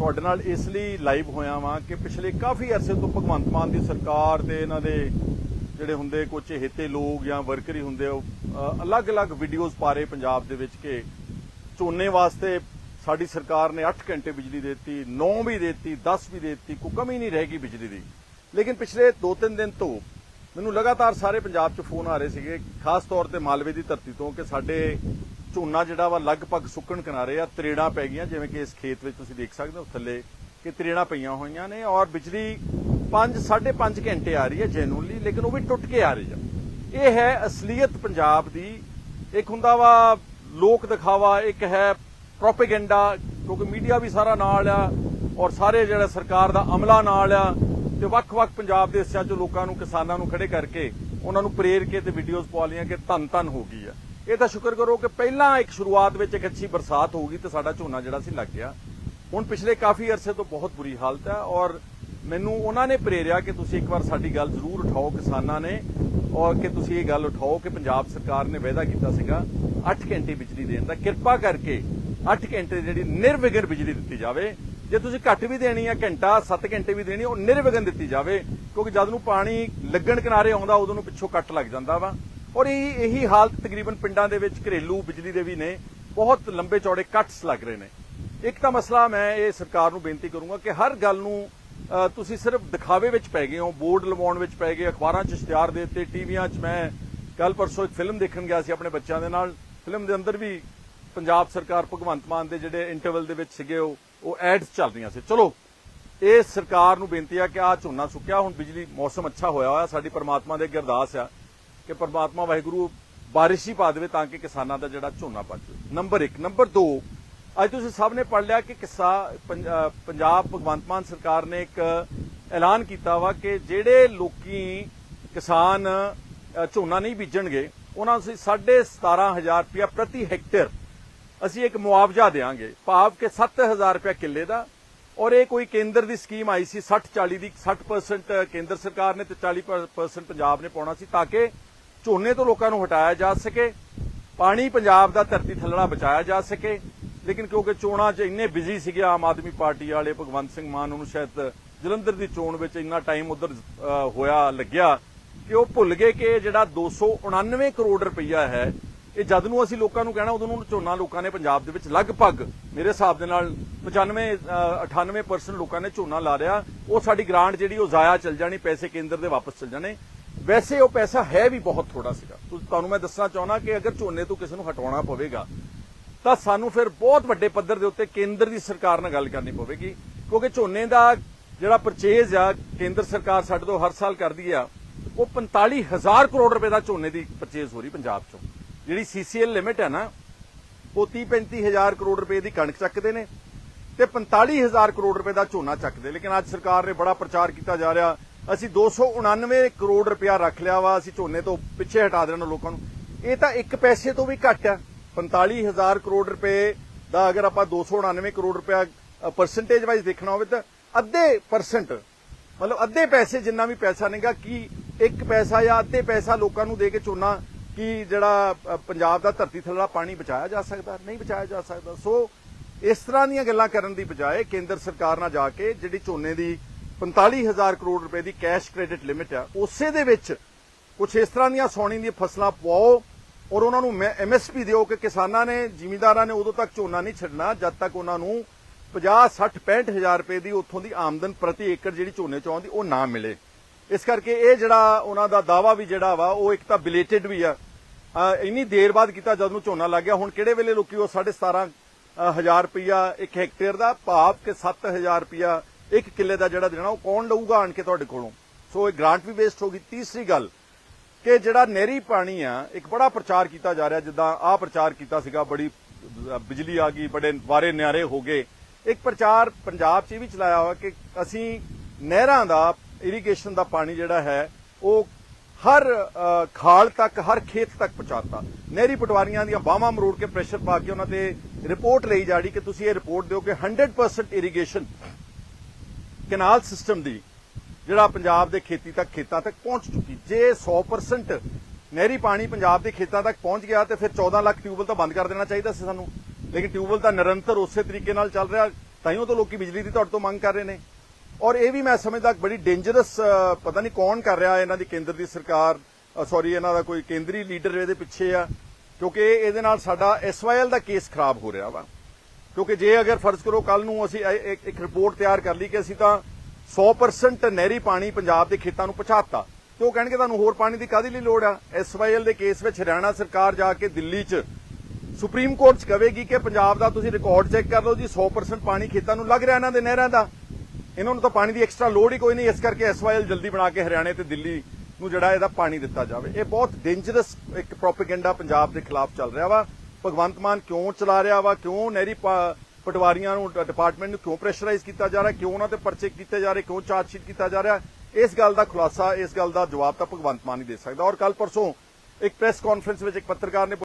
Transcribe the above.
ਤੁਹਾਡੇ ਨਾਲ ਇਸ ਲਈ ਲਾਈਵ ਹੋਇਆ ਵਾਂ ਕਿ ਪਿਛਲੇ ਕਾਫੀ ਅਰਸੇ ਤੋਂ ਭਗਵੰਤ ਮਾਨ ਦੀ ਸਰਕਾਰ ਤੇ ਇਹਨਾਂ ਦੇ ਜਿਹੜੇ ਹੁੰਦੇ ਕੁਝ ਹਿੱਤੇ ਲੋਕ ਜਾਂ ਵਰਕਰ ਹੀ ਹੁੰਦੇ ਉਹ ਅਲੱਗ-ਅਲੱਗ ਵੀਡੀਓਜ਼ ਪਾ ਰਹੇ ਪੰਜਾਬ ਦੇ ਵਿੱਚ ਕਿ ਝੋਨੇ ਵਾਸਤੇ ਸਾਡੀ ਸਰਕਾਰ ਨੇ 8 ਘੰਟੇ ਬਿਜਲੀ ਦਿੱਤੀ 9 ਵੀ ਦਿੱਤੀ 10 ਵੀ ਦਿੱਤੀ, ਕੋਈ ਕਮੀ ਨਹੀਂ ਰਹੇਗੀ ਬਿਜਲੀ ਦੀ। ਲੇਕਿਨ ਪਿਛਲੇ 2-3 ਦਿਨ ਤੋਂ ਮੈਨੂੰ ਲਗਾਤਾਰ ਸਾਰੇ ਪੰਜਾਬ 'ਚ ਫੋਨ ਆ ਰਹੇ ਸੀਗੇ, ਖਾਸ ਤੌਰ ਤੇ ਮਾਲਵੇ ਦੀ ਧਰਤੀ ਤੋਂ ਕਿ ਸਾਡੇ ਝੋਨਾ ਜਿਹੜਾ ਵਾ ਲਗਭਗ ਸੁੱਕਣ ਕਿਨਾਰੇ ਆ, ਤਰੇੜਾਂ ਪੈ ਗਈਆਂ, ਜਿਵੇਂ ਕਿ ਇਸ ਖੇਤ ਵਿੱਚ ਤੁਸੀਂ ਦੇਖ ਸਕਦੇ ਹੋ ਥੱਲੇ ਕਿ ਤਰੇੜਾਂ ਪਈਆਂ ਹੋਈਆਂ ਨੇ ਔਰ ਬਿਜਲੀ 5 5.5 ਘੰਟੇ ਆ ਰਹੀ ਹੈ ਜੈਨੂਨਲੀ ਲੇਕਿਨ ਉਹ ਵੀ ਟੁੱਟ ਕੇ ਆ ਰਹੀ ਆ। ਇਹ ਹੈ ਅਸਲੀਅਤ ਪੰਜਾਬ ਦੀ, ਇੱਕ ਹੁੰਦਾ ਵਾ ਲੋਕ ਦਿਖਾਵਾ, ਇੱਕ ਹੈ ਪ੍ਰੋਪੇਗੈਂਡਾ, ਕਿਉਂਕਿ ਮੀਡੀਆ ਵੀ ਸਾਰਾ ਨਾਲ ਆ ਔਰ ਸਾਰੇ ਜਿਹੜਾ ਸਰਕਾਰ ਦਾ ਅਮਲਾ ਨਾਲ ਆ ਤੇ ਵੱਖ-ਵੱਖ ਪੰਜਾਬ ਦੇ ਹਿੱਸਿਆਂ 'ਚ ਲੋਕਾਂ ਨੂੰ, ਕਿਸਾਨਾਂ ਨੂੰ ਖੜੇ ਕਰਕੇ ਉਹਨਾਂ ਨੂੰ ਪ੍ਰੇਰ ਕੇ ਤੇ ਵੀਡੀਓਜ਼ ਪਾ ਲਈਆਂ ਕਿ ਧੰਨ ਧੰਨ ਹੋ ਗਈ ਆ। ਇਹ ਤਾਂ ਸ਼ੁਕਰ ਕਰੋ ਕਿ ਪਹਿਲਾਂ ਇੱਕ ਸ਼ੁਰੂਆਤ ਵਿੱਚ ਇੱਕ ਅੱਛੀ ਬਰਸਾਤ ਹੋ ਗਈ ਤੇ ਸਾਡਾ ਝੋਨਾ ਜਿਹੜਾ ਸੀ ਲੱਗ ਗਿਆ। ਹੁਣ ਪਿਛਲੇ ਕਾਫੀ ਅਰਸੇ ਤੋਂ ਬਹੁਤ ਬੁਰੀ ਹਾਲਤ ਹੈ ਔਰ ਮੈਨੂੰ ਉਹਨਾਂ ਨੇ ਪ੍ਰੇਰਿਆ ਕਿ ਤੁਸੀਂ ਇੱਕ ਵਾਰ ਸਾਡੀ ਗੱਲ ਜ਼ਰੂਰ ਉਠਾਓ ਕਿਸਾਨਾਂ ਨੇ ਔਰ ਕਿ ਤੁਸੀਂ ਇਹ ਗੱਲ ਉਠਾਓ ਕਿ ਪੰਜਾਬ ਸਰਕਾਰ ਨੇ ਵਾਅਦਾ ਕੀਤਾ ਸੀਗਾ 8 ਘੰਟੇ ਬਿਜਲੀ ਦੇਣ ਦਾ। ਕਿਰਪਾ ਕਰਕੇ 8 ਘੰਟੇ ਜਿਹੜੀ ਨਿਰਵਿਘਨ ਬਿਜਲੀ ਦਿੱਤੀ ਜਾਵੇ। ਜੇ ਤੁਸੀਂ ਘੱਟ ਵੀ ਦੇਣੀ ਆ, ਘੰਟਾ 7 ਘੰਟੇ ਵੀ ਦੇਣੀ ਉਹ ਨਿਰਵਿਘਨ ਦਿੱਤੀ ਜਾਵੇ ਕਿਉਂਕਿ ਜਦ ਨੂੰ ਪਾਣੀ ਲੱਗਣ ਕਿਨਾਰੇ ਆਉਂਦਾ, ਉਦੋਂ ਨੂੰ ਪਿੱਛੋਂ ਕੱਟ ਲੱਗ ਜਾਂਦਾ ਵਾ। ਔਰ ਇਹ ਇਹੀ ਹਾਲਤ ਤਕਰੀਬਨ ਪਿੰਡਾਂ ਦੇ ਵਿੱਚ ਘਰੇਲੂ ਬਿਜਲੀ ਦੇ ਵੀ ਨੇ, ਬਹੁਤ ਲੰਬੇ ਚੌੜੇ ਕੱਟਸ ਲੱਗ ਰਹੇ ਨੇ। ਇੱਕ ਤਾਂ ਮਸਲਾ ਮੈਂ ਇਹ ਸਰਕਾਰ ਨੂੰ ਬੇਨਤੀ ਕਰੂੰਗਾ ਕਿ ਹਰ ਗੱਲ ਨੂੰ ਤੁਸੀਂ ਸਿਰਫ ਦਿਖਾਵੇ ਵਿੱਚ ਪੈ ਗਏ ਹੋ, ਬੋਰਡ ਲਵਾਉਣ ਵਿੱਚ ਪੈ ਗਏ, ਅਖਬਾਰਾਂ 'ਚ ਇਸ਼ਤਿਹਾਰ ਦੇ ਦਿੱਤੇ, ਟੀਵੀਆਂ 'ਚ ਮੈਂ ਕੱਲ ਪਰਸੋਂ ਇੱਕ ਫਿਲਮ ਦੇਖਣ ਗਿਆ ਸੀ ਆਪਣੇ ਬੱਚਿਆਂ ਦੇ ਨਾਲ। ਫਿਲਮ ਦੇ ਅੰਦਰ ਵੀ ਪੰਜਾਬ ਸਰਕਾਰ ਭਗਵੰਤ ਮਾਨ ਦੇ ਜਿਹੜੇ ਇੰਟਰਵਲ ਦੇ ਵਿੱਚ ਸੀਗੇ ਉਹ ਉਹ ਐਡਸ ਚੱਲ ਰਹੀਆਂ ਸੀ। ਚਲੋ, ਇਹ ਸਰਕਾਰ ਨੂੰ ਬੇਨਤੀ ਆ ਕਿ ਆ ਝੋਨਾ ਸੁੱਕਿਆ, ਹੁਣ ਬਿਜਲੀ ਮੌਸਮ ਅੱਛਾ ਹੋਇਆ ਹੋਇਆ, ਸਾਡੀ ਪਰਮਾਤਮਾ ਦੇ ਅੱਗੇ ਅਰਦਾਸ ਆ। ਕਿ ਪਰਮਾਤਮਾ ਵਾਹਿਗੁਰੂ ਬਾਰਿਸ਼ ਹੀ ਪਾ ਦੇਵੇ ਤਾਂ ਕਿ ਕਿਸਾਨਾਂ ਦਾ ਜਿਹੜਾ ਝੋਨਾ ਪੱਕ ਜਾਵੇ। ਨੰਬਰ 1 ਨੰਬਰ 2 ਅੱਜ ਤੁਸੀਂ ਸਭ ਨੇ ਪੜ ਲਿਆ ਕਿ ਕਿਸਾ ਪੰਜਾਬ ਭਗਵੰਤ ਮਾਨ ਸਰਕਾਰ ਨੇ ਇੱਕ ਐਲਾਨ ਕੀਤਾ ਵਾ ਕਿ ਜਿਹੜੇ ਲੋਕੀ ਕਿਸਾਨ ਝੋਨਾ ਨਹੀਂ ਬੀਜਣਗੇ, ਉਹਨਾਂ ਨੂੰ ਅਸੀਂ 17500 ਰੁਪਇਆ ਪ੍ਰਤੀ ਹੈਕਟੇਅਰ ਅਸੀਂ ਇੱਕ ਮੁਆਵਜ਼ਾ ਦੇਵਾਂਗੇ ਭਾਵ ਕਿ 7000 ਰੁਪਇਆ ਕਿੱਲੇ ਦਾ। ਔਰ ਇਹ ਕੋਈ ਕੇਂਦਰ ਦੀ ਸਕੀਮ ਆਈ ਸੀ 60 40 ਦੀ 60% ਕੇਂਦਰ ਸਰਕਾਰ ਨੇ ਤੇ 40% ਪੰਜਾਬ ਨੇ ਪਾਉਣਾ ਸੀ ਤਾਂ ਕਿ ਝੋਨੇ ਤੋਂ ਲੋਕਾਂ ਨੂੰ ਹਟਾਇਆ ਜਾ ਸਕੇ ਪਾਣੀ ਪੰਜਾਬ ਦਾ ਧਰਤੀ ਥੱਲੜਾ ਬਚਾਇਆ ਜਾ ਸਕੇ ਲੇਕਿਨ ਕਿਉਂਕਿ ਚੋਣਾਂ 'ਚ ਇੰਨੇ ਬਿਜ਼ੀ ਸੀਗੇ ਆਮ ਆਦਮੀ ਪਾਰਟੀ ਵਾਲੇ ਭਗਵੰਤ ਸਿੰਘ ਮਾਨ ਨੂੰ ਸ਼ਾਇਦ ਜਲੰਧਰ ਦੀ ਚੋਣ ਵਿੱਚ ਇੰਨਾ ਟਾਈਮ ਉਧਰ ਹੋਇਆ ਲੱਗਿਆ ਕਿ ਉਹ ਭੁੱਲ ਗਏ ਕਿ ਜਿਹੜਾ 299 ਕਰੋੜ ਰੁਪਈਆ ਹੈ ਇਹ ਜਦ ਨੂੰ ਅਸੀਂ ਲੋਕਾਂ ਨੂੰ ਕਹਿਣਾ ਉਦੋਂ ਨੂੰ ਝੋਨਾ ਲੋਕਾਂ ਨੇ ਪੰਜਾਬ ਦੇ ਵਿੱਚ ਲਗਭਗ ਮੇਰੇ ਹਿਸਾਬ ਦੇ ਨਾਲ 95 ਅ, 98% ਲੋਕਾਂ ਨੇ ਝੋਨਾ ਲਾ ਰਿਆ ਉਹ ਸਾਡੀ ਗ੍ਰਾਂਟ ਜਿਹੜੀ ਉਹ ਜ਼ਾਇਆ ਚਲ ਜਾਣੀ ਪੈਸੇ ਕੇਂਦਰ ਦੇ ਵਾਪਸ ਚਲ ਜਾਣੇ। ਵੈਸੇ ਉਹ ਪੈਸਾ ਹੈ ਵੀ ਬਹੁਤ ਥੋੜਾ ਸੀਗਾ। ਤੁਹਾਨੂੰ ਮੈਂ ਦੱਸਣਾ ਚਾਹੁੰਦਾ ਕਿ ਅਗਰ ਝੋਨੇ ਤੋਂ ਕਿਸੇ ਨੂੰ ਹਟਾਉਣਾ ਪਵੇਗਾ, ਤਾਂ ਸਾਨੂੰ ਫਿਰ ਬਹੁਤ ਵੱਡੇ ਪੱਧਰ ਦੇ ਉੱਤੇ ਕੇਂਦਰ ਦੀ ਸਰਕਾਰ ਨਾਲ ਗੱਲ ਕਰਨੀ ਪਵੇਗੀ। ਕਿਉਂਕਿ ਝੋਨੇ ਦਾ ਜਿਹੜਾ ਪਰਚੇਜ਼ ਆ, ਕੇਂਦਰ ਸਰਕਾਰ ਸਾਡੇ ਤੋਂ ਹਰ ਸਾਲ ਕਰਦੀ ਆ, ਉਹ 45000 ਕਰੋੜ ਰੁਪਏ ਦਾ ਝੋਨੇ ਦੀ ਪਰਚੇਜ਼ ਹੋ ਰਹੀ ਪੰਜਾਬ ਚੋਂ। ਜਿਹੜੀ ਸੀਸੀਐਲ ਲਿਮਿਟ ਹੈ ਨਾ, ਉਹ 30 35000 ਕਰੋੜ ਰੁਪਏ ਦੀ ਕਣਕ ਚੱਕਦੇ ਨੇ ਤੇ 45000 ਕਰੋੜ ਰੁਪਏ ਦਾ ਝੋਨਾ ਚੱਕਦੇ ਲੇਕਿਨ ਅੱਜ ਸਰਕਾਰ ਨੇ ਬੜਾ ਪ੍ਰਚਾਰ ਕੀਤਾ ਜਾ ਰਿਹਾ ਅਸੀਂ 299 ਕਰੋੜ ਰੁਪਇਆ ਰੱਖ ਲਿਆ ਵਾ, ਅਸੀਂ ਝੋਨੇ ਤੋਂ ਪਿੱਛੇ ਹਟਾ ਦੇਣਾ ਲੋਕਾਂ ਨੂੰ। ਇਹ ਤਾਂ ਇੱਕ ਪੈਸੇ ਤੋਂ ਵੀ ਘੱਟ ਆ। 45000 ਕਰੋੜ ਰੁਪਏ ਦਾ ਅਗਰ ਆਪਾਂ 299 ਕਰੋੜ ਰੁਪਇਆ ਪਰਸੈਂਟੇਜ ਵਾਈਜ਼ ਦੇਖਣਾ ਹੋਵੇ ਤਾਂ ਅੱਧੇ ਪਰਸੈਂਟ ਮਤਲਬ ਅੱਧੇ ਪੈਸੇ ਜਿੰਨਾ ਵੀ ਪੈਸਾ ਨਹੀਂਗਾ, ਕਿ ਇੱਕ ਪੈਸਾ ਜਾਂ ਅੱਧੇ ਪੈਸਾ ਲੋਕਾਂ ਨੂੰ ਦੇ ਕੇ ਝੋਨਾ, ਕਿ ਜਿਹੜਾ ਪੰਜਾਬ ਦਾ ਧਰਤੀ ਥੱਲਾ ਪਾਣੀ ਬਚਾਇਆ ਜਾ ਸਕਦਾ, ਨਹੀਂ ਬਚਾਇਆ ਜਾ ਸਕਦਾ। ਸੋ ਇਸ ਤਰ੍ਹਾਂ ਦੀਆਂ ਗੱਲਾਂ ਕਰਨ ਦੀ ਬਜਾਏ ਕੇਂਦਰ ਸਰਕਾਰ ਨਾਲ ਜਾ ਕੇ ਜਿਹੜੀ ਝੋਨੇ ਦੀ 45000 ਕਰੋੜ ਰੁਪਏ ਦੀ ਕੈਸ਼ ਕ੍ਰੈਡਿਟ ਲਿਮਿਟ ਆ। ਉਸੇ ਦੇ ਵਿੱਚ ਕੁਝ ਇਸ ਤਰ੍ਹਾਂ ਦੀਆਂ ਸੋਣੀ ਦੀਆਂ ਫਸਲਾਂ ਪਵਾਓ ਔਰ ਉਹਨਾਂ ਨੂੰ ਐਮਐਸਪੀ ਦਿਓ ਕਿ ਕਿਸਾਨਾਂ ਨੇ, ਜ਼ਿਮੀਂਦਾਰਾਂ ਨੇ ਉਦੋਂ ਤੱਕ ਝੋਨਾ ਨਹੀਂ ਛੱਡਣਾ, ਜਦ ਤੱਕ ਉਹਨਾਂ ਨੂੰ 50 60 65000 ਰੁਪਏ ਦੀ ਉੱਥੋਂ ਦੀ ਆਮਦਨ ਪ੍ਰਤੀ ਏਕੜ ਜਿਹੜੀ ਝੋਨੇ ਚੋਂ ਆਉਂਦੀ ਉਹ ਨਾ ਮਿਲੇ। ਇਸ ਕਰਕੇ ਇਹ ਜਿਹੜਾ ਉਹਨਾਂ ਦਾ ਦਾਵਾ ਵੀ ਜਿਹੜਾ ਵਾ, ਉਹ ਇੱਕ ਤਾਂ ਬਿਲੇਟਡ ਵੀ ਆ। ਇੰਨੀ ਦੇਰ ਬਾਅਦ ਕੀਤਾ ਜਦ ਨੂੰ ਝੋਨਾ ਲੱਗ ਗਿਆ, ਹੁਣ ਕਿਹੜੇ ਵੇਲੇ ਲੋਕੀ ਉਹ 17.5 ਹਜ਼ਾਰ ਰੁਪਇਆ ਇੱਕ ਹੈਕਟੇਅਰ ਦਾ ਭਾਵ ਕਿ 7000 ਰੁਪਇਆ ਇੱਕ ਕਿੱਲੇ ਦਾ ਜਿਹੜਾ ਦੇਣਾ ਉਹ ਕੌਣ ਲਊਗਾ ਆਣ ਕੇ ਤੁਹਾਡੇ ਕੋਲੋਂ? ਸੋ ਇਹ ਗ੍ਰਾਂਟ ਵੀ ਵੇਸਟ ਹੋ ਗਈ। ਤੀਸਰੀ ਗੱਲ ਕਿ ਜਿਹੜਾ ਨਹਿਰੀ ਪਾਣੀ ਆ, ਇੱਕ ਬੜਾ ਪ੍ਰਚਾਰ ਕੀਤਾ ਜਾ ਰਿਹਾ, ਜਿੱਦਾਂ ਆਹ ਪ੍ਰਚਾਰ ਕੀਤਾ ਸੀਗਾ, ਬੜੀ ਬਿਜਲੀ ਆ ਗਈ, ਬੜੇ ਵਾਰੇ ਨਿਆਰੇ ਹੋ ਗਏ। ਇੱਕ ਪ੍ਰਚਾਰ ਪੰਜਾਬ 'ਚ ਇਹ ਵੀ ਚਲਾਇਆ ਹੋਇਆ ਕਿ ਅਸੀਂ ਨਹਿਰਾਂ ਦਾ ਇਰੀਗੇਸ਼ਨ ਦਾ ਪਾਣੀ ਜਿਹੜਾ ਹੈ, ਉਹ ਹਰ ਖਾਲ ਤੱਕ, ਹਰ ਖੇਤ ਤੱਕ ਪਹੁੰਚਾਤਾ। ਨਹਿਰੀ ਪਟਵਾਰੀਆਂ ਦੀਆਂ ਬਾਹਾਂ ਮਰੋੜ ਕੇ ਪ੍ਰੈਸ਼ਰ ਪਾ ਕੇ ਉਹਨਾਂ ਤੇ ਰਿਪੋਰਟ ਲਈ ਜਾੜੀ ਕਿ ਤੁਸੀਂ ਇਹ ਰਿਪੋਰਟ ਦਿਓ ਕਿ 100% ਇਰੀਗੇਸ਼ਨ ਕੈਨਾਲ ਸਿਸਟਮ ਦੀ, ਜਿਹੜਾ ਪੰਜਾਬ ਦੇ ਖੇਤੀ ਤੱਕ, ਖੇਤਾਂ ਤੱਕ ਪਹੁੰਚ ਚੁੱਕੀ। ਜੇ 100% ਨਹਿਰੀ ਪਾਣੀ ਪੰਜਾਬ ਦੇ ਖੇਤਾਂ ਤੱਕ ਪਹੁੰਚ ਗਿਆ, ਤੇ ਫਿਰ 14 ਲੱਖ ਟਿਊਬਲ ਤਾਂ ਬੰਦ ਕਰ ਦੇਣਾ ਚਾਹੀਦਾ ਸੀ ਸਾਨੂੰ। ਲੇਕਿਨ ਟਿਊਬਲ ਤਾਂ ਨਿਰੰਤਰ ਉਸੇ ਤਰੀਕੇ ਨਾਲ ਚੱਲ ਰਿਹਾ ਤਾਈਓ ਤਾਂ ਲੋਕੀ ਬਿਜਲੀ ਦੀ ਤੁਹਾਡੇ ਤੋਂ ਮੰਗ ਕਰ ਰਹੇ ਨੇ। ਔਰ ਇਹ ਵੀ ਮੈਂ ਸਮਝਦਾ ਬੜੀ ਡੇਂਜਰਸ ਪਤਾ ਨਹੀਂ ਕੌਣ ਕਰ ਰਿਹਾ ਇਹਨਾਂ ਦੀ ਕੇਂਦਰ ਦੀ ਸਰਕਾਰ ਸੌਰੀ ਇਹਨਾਂ ਦਾ ਕੋਈ ਕੇਂਦਰੀ ਲੀਡਰ ਇਹਦੇ ਪਿੱਛੇ ਆ, ਕਿਉਂਕਿ ਇਹਦੇ ਨਾਲ ਸਾਡਾ ਐਸਵਾਈਐਲ ਦਾ ਕੇਸ ਖਰਾਬ ਹੋ ਰਿਹਾ ਵਾ। ਕਿਉਂਕਿ ਜੇ ਅਗਰ ਫਰਜ਼ ਕਰੋ ਕੱਲ ਨੂੰ ਅਸੀਂ ਇੱਕ ਇੱਕ ਰਿਪੋਰਟ ਤਿਆਰ ਕਰ ਲਈ ਕਿ ਅਸੀਂ ਤਾਂ 100% ਨਹਿਰੀ ਪਾਣੀ ਪੰਜਾਬ ਦੇ ਖੇਤਾਂ ਨੂੰ ਪਹੁੰਚਾਤਾ। ਤੇ ਉਹ ਕਹਿਣਗੇ ਤੁਹਾਨੂੰ ਹੋਰ ਪਾਣੀ ਦੀ ਕਾਹਦੀ ਲਈ ਲੋੜ ਆ? ਐਸਵਾਈਐਲ ਦੇ ਕੇਸ ਵਿੱਚ ਹਰਿਆਣਾ ਸਰਕਾਰ ਜਾ ਕੇ ਦਿੱਲੀ 'ਚ ਸੁਪਰੀਮ ਕੋਰਟ 'ਚ ਕਹੇਗੀ ਕਿ ਪੰਜਾਬ ਦਾ ਤੁਸੀਂ ਰਿਕਾਰਡ ਚੈੱਕ ਕਰ ਲਓ ਜੀ 100% ਪਾਣੀ ਖੇਤਾਂ ਨੂੰ ਲੱਗ ਰਿਹਾ ਇਹਨਾਂ ਦੇ ਨਹਿਰਾਂ ਦਾ। ਇਹਨਾਂ ਨੂੰ ਤਾਂ ਪਾਣੀ ਦੀ ਐਕਸਟਰਾ ਲੋੜ ਹੀ ਕੋਈ ਨਹੀਂ, ਇਸ ਕਰਕੇ ਐਸਵਾਈਐਲ ਜਲਦੀ ਬਣਾ ਕੇ ਹਰਿਆਣੇ ਤੇ ਦਿੱਲੀ ਨੂੰ ਜਿਹੜਾ ਇਹਦਾ ਪਾਣੀ ਦਿੱਤਾ ਜਾਵੇ। ਇਹ ਬਹੁਤ ਡੇਂਜਰਸ ਇੱਕ ਪ੍ਰੋਪੇਗੈਂਡਾ ਪੰਜਾਬ ਦੇ ਖਿਲਾਫ ਚੱਲ ਰਿਹਾ ਵਾ। ਭਗਵੰਤ ਮਾਨ ਕਿਉਂ ਚਲਾ ਰਿਹਾ ਵਾ? ਕਿਉਂ ਨਹਿਰੀ ਪਟਵਾਰੀਆਂ ਨੂੰ ਡਿਪਾਰਟਮੈਂਟ ਨੂੰ ਕਿਉਂ ਪ੍ਰੈਸ਼ਰਾਈਜ਼ ਕੀਤਾ ਜਾ ਰਿਹਾ? ਕਿਉਂ ਉਹਨਾਂ ਤੇ ਪਰਚੇ ਕੀਤੇ ਜਾ ਰਹੇ? ਕਿਉਂ ਚਾਰਜਸ਼ੀਟ ਕੀਤਾ ਜਾ ਰਿਹਾ? ਇਸ ਗੱਲ ਦਾ ਖੁਲਾਸਾ, ਇਸ ਗੱਲ ਦਾ ਜਵਾਬ ਤਾਂ ਭਗਵੰਤ ਮਾਨ ਹੀ ਦੇ ਸਕਦਾ। ਔਰ ਕੱਲ ਪਰਸੋਂ ਇੱਕ ਪ੍ਰੈਸ ਕਾਨਫਰੰਸ ਵਿੱਚ ਇੱਕ ਪੱਤਰਕਾਰ ਨੇ